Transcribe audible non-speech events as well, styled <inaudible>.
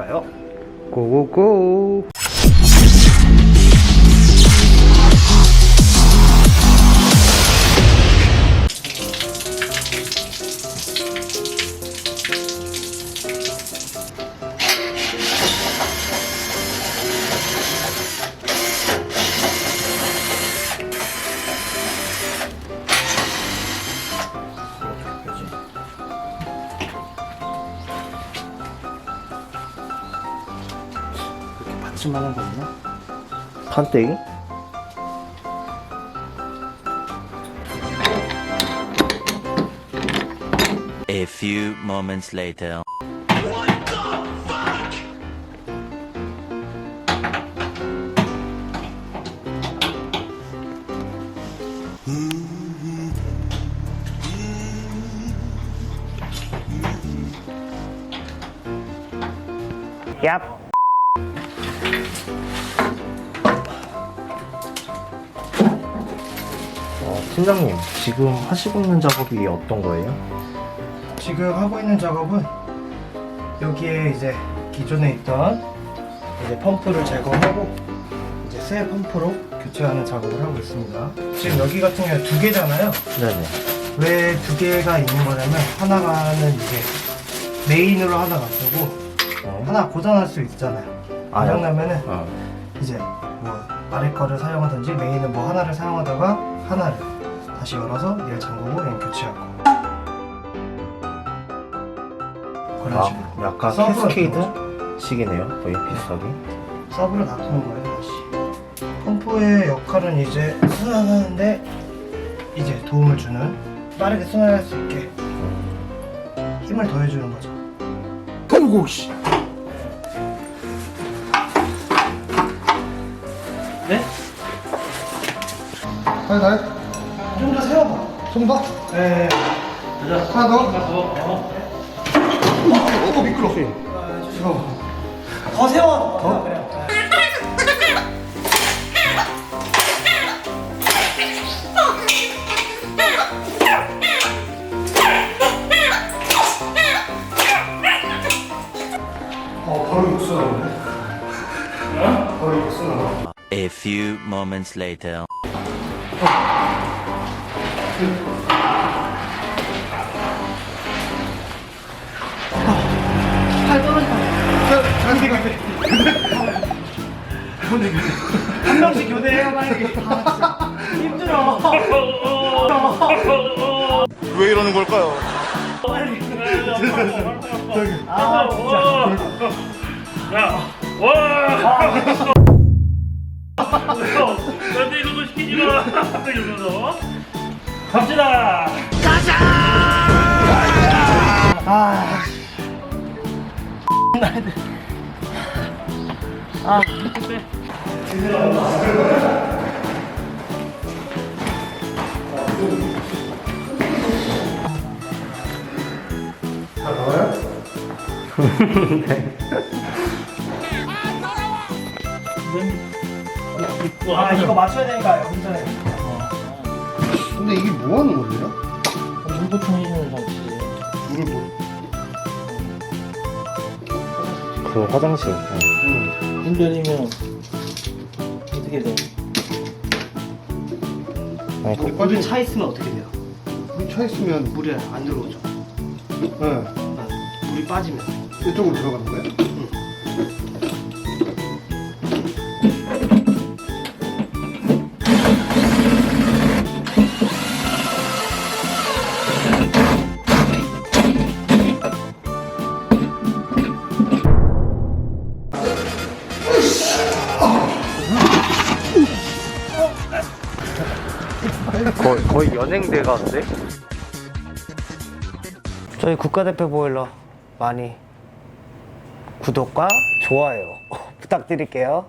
가볼까요? 고고고! 이렇게 받침하는 거 있나? 판때기? A few moments later. 얍! 팀장님, 지금 하시고 있는 작업이 어떤 거예요? 지금 하고 있는 작업은 여기에 이제 기존에 있던 이제 펌프를 제거하고 이제 새 펌프로 교체하는 작업을 하고 있습니다. 지금 여기 같은 경우에 두 개잖아요. 네네. 왜 두 개가 있는 거냐면 하나가는 이제 메인으로 하나 놔두고 어. 하나 고장날 수 있잖아요. 아, 고장 나면은 어. 이제 뭐 아래 거를 사용하든지 메인은 뭐 하나를 사용하다가 하나를 다시 열어서 얘 잠그고 얘 교체하고 그런 아, 식으로 약간 캐스케이드 식이네요. 거의 비슷하게. 서브를 놔두는 거예요 다시 펌프의 역할은 이제 순환하는데 이제 도움을 주는 빠르게 순환할 수 있게 힘을 더해주는 거죠 어이구, 씨. 하나 더 해? 좀 더 세워봐 좀 더? 네 하나 더? 어, 미끄러. 더 세워 더? 그래요 어, 바로 육수 나오네. 바로 육수 나와. A few moments later. 한 명씩 교대해요 빨리 아, 진짜 힘들어 왜 이러는 걸까요? 아 진짜 너한테 이런 거 시키지 마. 이러면서. 갑시다. 아다 나와요? 아 이거 맞춰야 되니까 여기서 해 근데 이게 뭐 하는 건데요? 물보충 해주는 장치. 물을 뭐? 그 화장실. 네. 힘들이면 어떻게 돼? 아니, 그, 물이 차 있으면 어떻게 돼요? 물차 있으면 물이 안 들어오죠 네. 아, 물이 빠지면 이쪽으로 들어가는 거예요? 거의, 거의 연행대 같은데? 저희 국가대표 보일러 많이 구독과 좋아요 <laughs> 부탁드릴게요